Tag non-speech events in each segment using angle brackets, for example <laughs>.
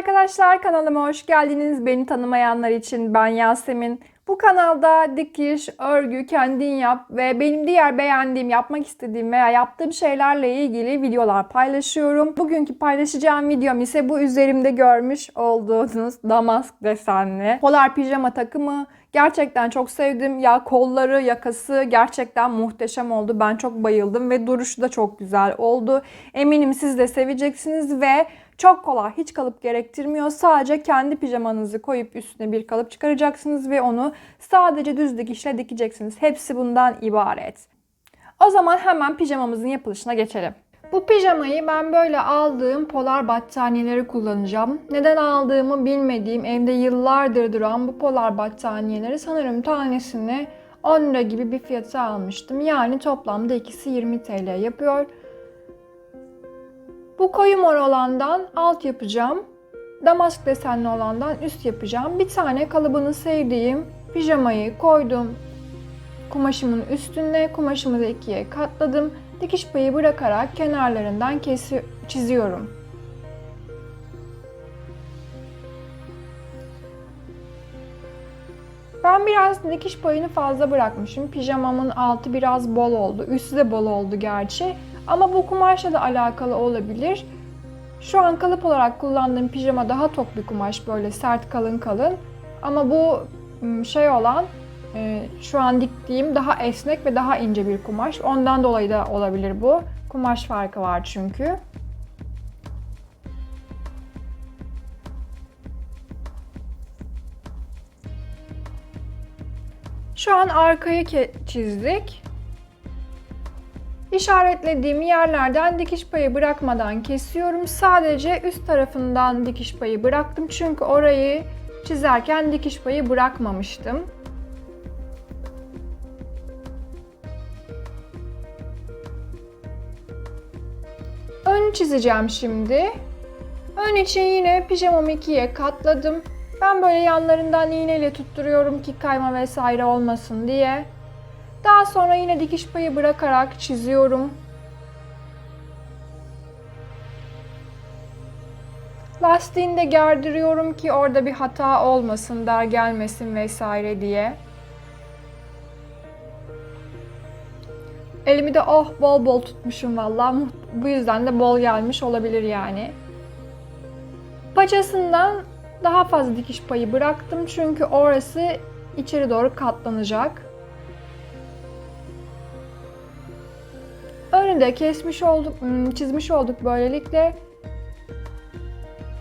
arkadaşlar kanalıma hoş geldiniz. Beni tanımayanlar için ben Yasemin. Bu kanalda dikiş, örgü, kendin yap ve benim diğer beğendiğim, yapmak istediğim veya yaptığım şeylerle ilgili videolar paylaşıyorum. Bugünkü paylaşacağım videom ise bu üzerimde görmüş olduğunuz damask desenli polar pijama takımı. Gerçekten çok sevdim. Ya kolları, yakası gerçekten muhteşem oldu. Ben çok bayıldım ve duruşu da çok güzel oldu. Eminim siz de seveceksiniz ve çok kolay, hiç kalıp gerektirmiyor. Sadece kendi pijamanızı koyup üstüne bir kalıp çıkaracaksınız ve onu sadece düz dikişle dikeceksiniz. Hepsi bundan ibaret. O zaman hemen pijamamızın yapılışına geçelim. Bu pijamayı ben böyle aldığım polar battaniyeleri kullanacağım. Neden aldığımı bilmediğim, evde yıllardır duran bu polar battaniyeleri sanırım tanesini 10 lira gibi bir fiyata almıştım. Yani toplamda ikisi 20 TL yapıyor. Bu koyu mor olandan alt yapacağım. Damask desenli olandan üst yapacağım. Bir tane kalıbını sevdiğim pijamayı koydum kumaşımın üstüne. Kumaşımı da ikiye katladım. Dikiş payı bırakarak kenarlarından kesi çiziyorum. Ben biraz dikiş payını fazla bırakmışım. Pijamamın altı biraz bol oldu. Üstü de bol oldu gerçi. Ama bu kumaşla da alakalı olabilir. Şu an kalıp olarak kullandığım pijama daha tok bir kumaş. Böyle sert kalın kalın. Ama bu şey olan şu an diktiğim daha esnek ve daha ince bir kumaş. Ondan dolayı da olabilir bu. Kumaş farkı var çünkü. Şu an arkayı çizdik. İşaretlediğim yerlerden dikiş payı bırakmadan kesiyorum. Sadece üst tarafından dikiş payı bıraktım. Çünkü orayı çizerken dikiş payı bırakmamıştım. Çizeceğim şimdi. Ön için yine pijamamı ikiye katladım. Ben böyle yanlarından iğneyle tutturuyorum ki kayma vesaire olmasın diye. Daha sonra yine dikiş payı bırakarak çiziyorum. Lastiğini de gerdiriyorum ki orada bir hata olmasın, dar gelmesin vesaire diye. Elimi de oh bol bol tutmuşum valla. Bu yüzden de bol gelmiş olabilir yani. Paçasından daha fazla dikiş payı bıraktım çünkü orası içeri doğru katlanacak. Önü de kesmiş olduk, ım, çizmiş olduk böylelikle.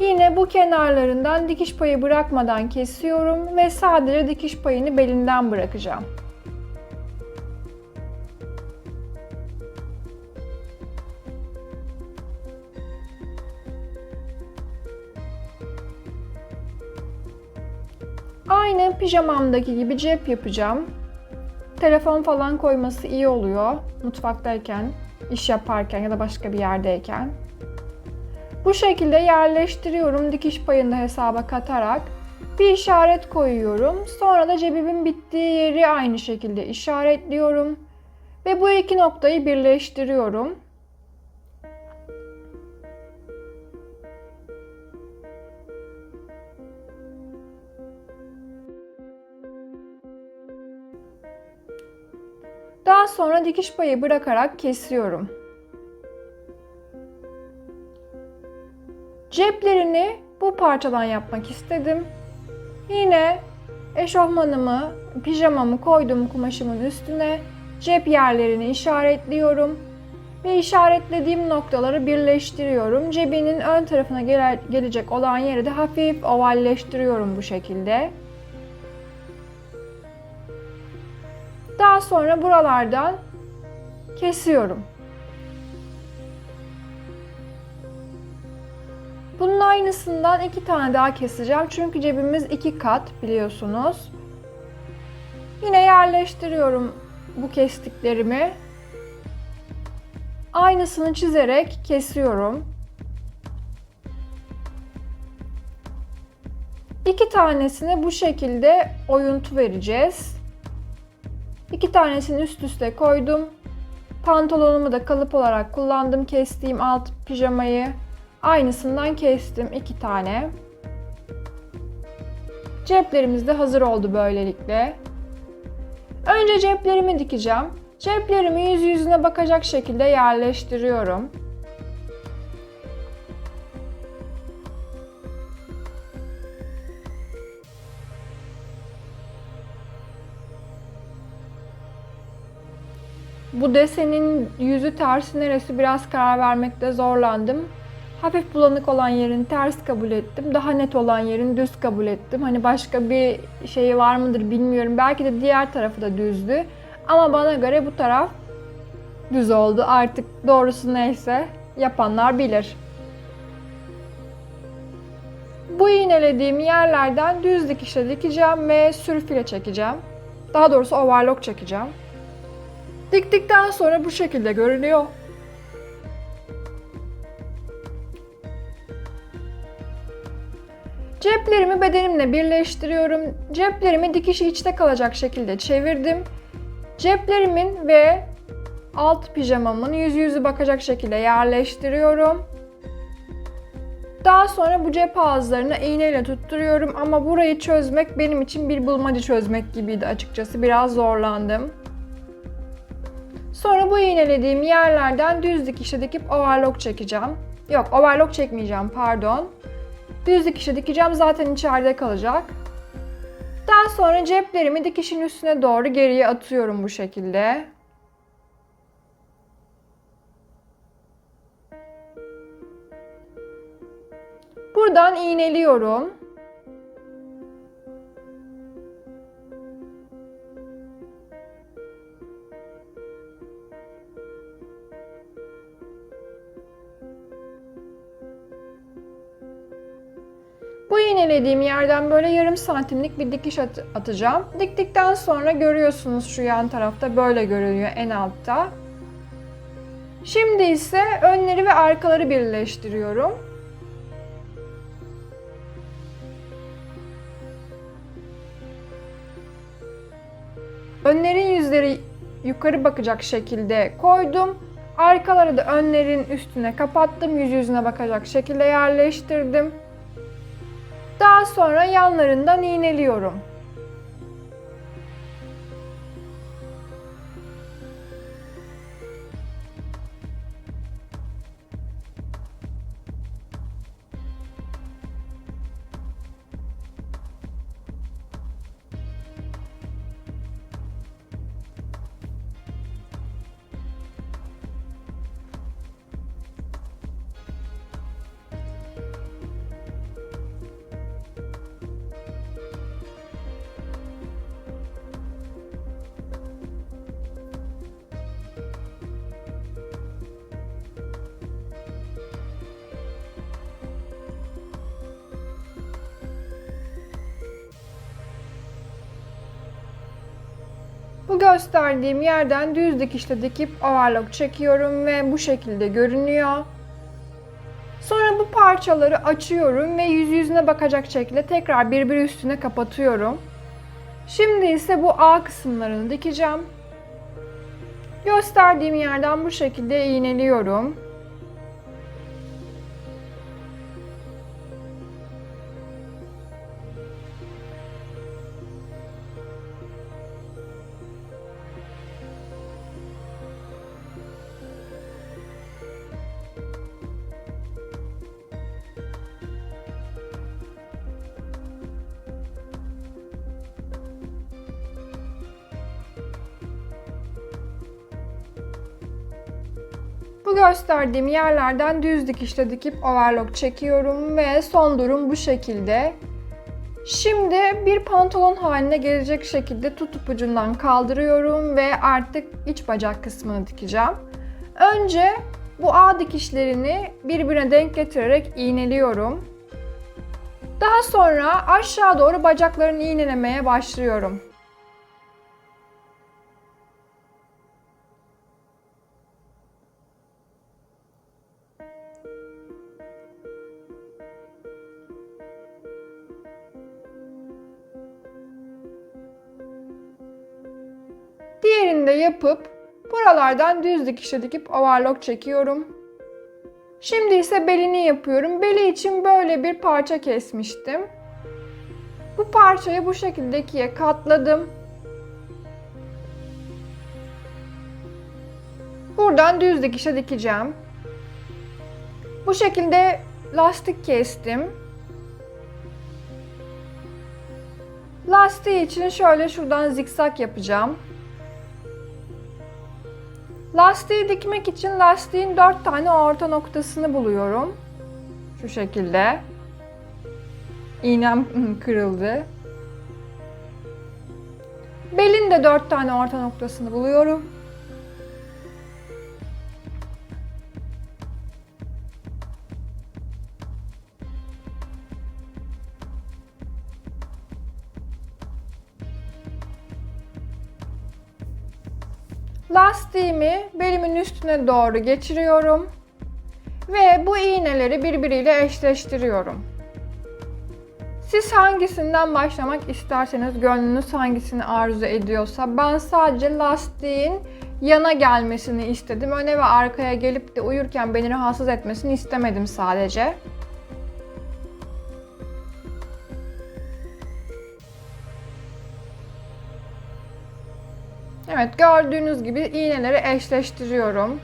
Yine bu kenarlarından dikiş payı bırakmadan kesiyorum ve sadece dikiş payını belinden bırakacağım. Aynı pijamamdaki gibi cep yapacağım. Telefon falan koyması iyi oluyor mutfaktayken, iş yaparken ya da başka bir yerdeyken. Bu şekilde yerleştiriyorum dikiş payını hesaba katarak. Bir işaret koyuyorum. Sonra da cebimin bittiği yeri aynı şekilde işaretliyorum. Ve bu iki noktayı birleştiriyorum. Daha sonra dikiş payı bırakarak kesiyorum. Ceplerini bu parçadan yapmak istedim. Yine eşofmanımı, pijamamı koydum kumaşımın üstüne. Cep yerlerini işaretliyorum. Ve işaretlediğim noktaları birleştiriyorum. Cebinin ön tarafına gele- gelecek olan yeri de hafif ovalleştiriyorum bu şekilde. Daha sonra buralardan kesiyorum. Bunun aynısından iki tane daha keseceğim. Çünkü cebimiz iki kat biliyorsunuz. Yine yerleştiriyorum bu kestiklerimi. Aynısını çizerek kesiyorum. İki tanesini bu şekilde oyuntu vereceğiz. İki tanesini üst üste koydum. Pantolonumu da kalıp olarak kullandım. Kestiğim alt pijamayı Aynısından kestim iki tane. Ceplerimiz de hazır oldu böylelikle. Önce ceplerimi dikeceğim. Ceplerimi yüz yüzüne bakacak şekilde yerleştiriyorum. Bu desenin yüzü tersi neresi biraz karar vermekte zorlandım. Hafif bulanık olan yerin ters kabul ettim. Daha net olan yerin düz kabul ettim. Hani başka bir şey var mıdır bilmiyorum. Belki de diğer tarafı da düzdü. Ama bana göre bu taraf düz oldu. Artık doğrusu neyse yapanlar bilir. Bu iğnelediğim yerlerden düz dikişle dikeceğim ve sürfüyle çekeceğim. Daha doğrusu overlock çekeceğim. Diktikten sonra bu şekilde görünüyor. Ceplerimi bedenimle birleştiriyorum. Ceplerimi dikişi içte kalacak şekilde çevirdim. Ceplerimin ve alt pijamamın yüzü yüzü bakacak şekilde yerleştiriyorum. Daha sonra bu cep ağızlarını iğneyle tutturuyorum ama burayı çözmek benim için bir bulmaca çözmek gibiydi açıkçası. Biraz zorlandım. Sonra bu iğnelediğim yerlerden düz dikişe dikip overlock çekeceğim. Yok overlock çekmeyeceğim pardon. Düz dikişe dikeceğim zaten içeride kalacak. Daha sonra ceplerimi dikişin üstüne doğru geriye atıyorum bu şekilde. Buradan iğneliyorum. Bu iğnelediğim yerden böyle yarım santimlik bir dikiş at- atacağım. Diktikten sonra görüyorsunuz şu yan tarafta böyle görünüyor en altta. Şimdi ise önleri ve arkaları birleştiriyorum. Önlerin yüzleri yukarı bakacak şekilde koydum. Arkaları da önlerin üstüne kapattım. Yüz yüzüne bakacak şekilde yerleştirdim. Daha sonra yanlarından iğneliyorum. Bu gösterdiğim yerden düz dikişle dikip overlock çekiyorum ve bu şekilde görünüyor. Sonra bu parçaları açıyorum ve yüz yüzüne bakacak şekilde tekrar birbiri üstüne kapatıyorum. Şimdi ise bu A kısımlarını dikeceğim. Gösterdiğim yerden bu şekilde iğneliyorum. Bu gösterdiğim yerlerden düz dikişle dikip overlock çekiyorum ve son durum bu şekilde. Şimdi bir pantolon haline gelecek şekilde tutup ucundan kaldırıyorum ve artık iç bacak kısmını dikeceğim. Önce bu A dikişlerini birbirine denk getirerek iğneliyorum. Daha sonra aşağı doğru bacaklarını iğnelemeye başlıyorum. Diğerini yapıp buralardan düz dikişle dikip overlock çekiyorum. Şimdi ise belini yapıyorum. Beli için böyle bir parça kesmiştim. Bu parçayı bu şekilde ikiye katladım. Buradan düz dikişe dikeceğim. Bu şekilde lastik kestim. Lastiği için şöyle şuradan zikzak yapacağım. Lastiği dikmek için lastiğin 4 tane orta noktasını buluyorum. Şu şekilde. İğnem <laughs> kırıldı. Belin de 4 tane orta noktasını buluyorum. Lastiğimi belimin üstüne doğru geçiriyorum ve bu iğneleri birbiriyle eşleştiriyorum. Siz hangisinden başlamak isterseniz, gönlünüz hangisini arzu ediyorsa ben sadece lastiğin yana gelmesini istedim. Öne ve arkaya gelip de uyurken beni rahatsız etmesini istemedim sadece. Evet gördüğünüz gibi iğneleri eşleştiriyorum.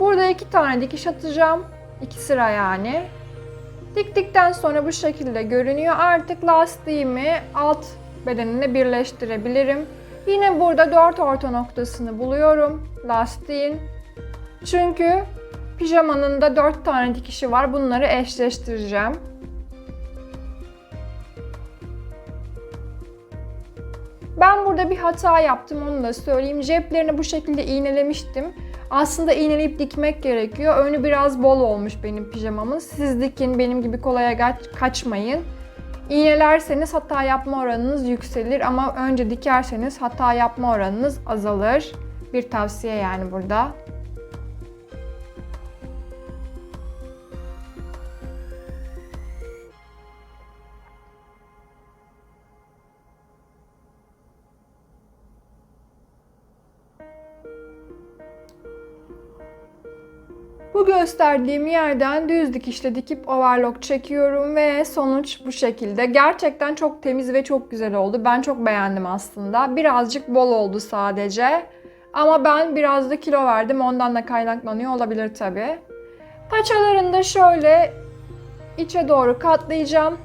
Burada iki tane dikiş atacağım. iki sıra yani. Diktikten sonra bu şekilde görünüyor. Artık lastiğimi alt bedenine birleştirebilirim. Yine burada dört orta noktasını buluyorum lastiğin. Çünkü pijamanın da dört tane dikişi var. Bunları eşleştireceğim. Ben burada bir hata yaptım onu da söyleyeyim. Ceplerini bu şekilde iğnelemiştim. Aslında iğneleyip dikmek gerekiyor. Önü biraz bol olmuş benim pijamamın. Siz dikin benim gibi kolaya kaç, kaçmayın. İğnelerseniz hata yapma oranınız yükselir ama önce dikerseniz hata yapma oranınız azalır. Bir tavsiye yani burada. Gösterdiğim yerden düz dikişle dikip overlock çekiyorum ve sonuç bu şekilde. Gerçekten çok temiz ve çok güzel oldu. Ben çok beğendim aslında. Birazcık bol oldu sadece. Ama ben biraz da kilo verdim. Ondan da kaynaklanıyor olabilir tabi. Paçalarını da şöyle içe doğru katlayacağım.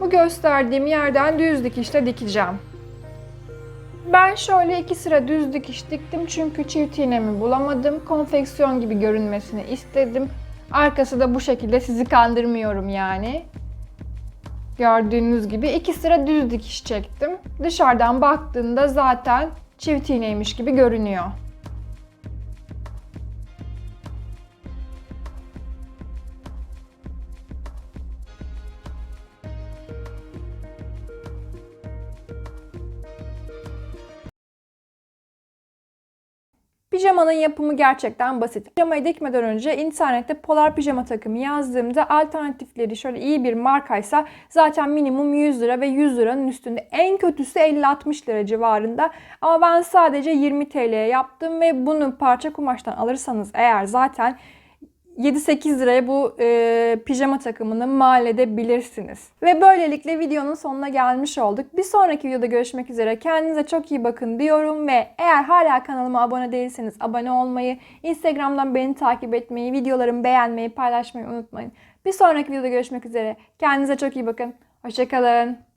Bu gösterdiğim yerden düz dikişle dikeceğim. Ben şöyle iki sıra düz dikiş diktim çünkü çift iğnemi bulamadım. Konfeksiyon gibi görünmesini istedim. Arkası da bu şekilde sizi kandırmıyorum yani. Gördüğünüz gibi iki sıra düz dikiş çektim. Dışarıdan baktığında zaten çift iğneymiş gibi görünüyor. Pijamanın yapımı gerçekten basit. Pijamayı dikmeden önce internette polar pijama takımı yazdığımda alternatifleri şöyle iyi bir markaysa zaten minimum 100 lira ve 100 liranın üstünde. En kötüsü 50-60 lira civarında. Ama ben sadece 20 TL'ye yaptım ve bunu parça kumaştan alırsanız eğer zaten 7-8 liraya bu e, pijama takımını mal edebilirsiniz. Ve böylelikle videonun sonuna gelmiş olduk. Bir sonraki videoda görüşmek üzere. Kendinize çok iyi bakın diyorum ve eğer hala kanalıma abone değilseniz abone olmayı, Instagram'dan beni takip etmeyi, videolarımı beğenmeyi, paylaşmayı unutmayın. Bir sonraki videoda görüşmek üzere. Kendinize çok iyi bakın. Hoşçakalın.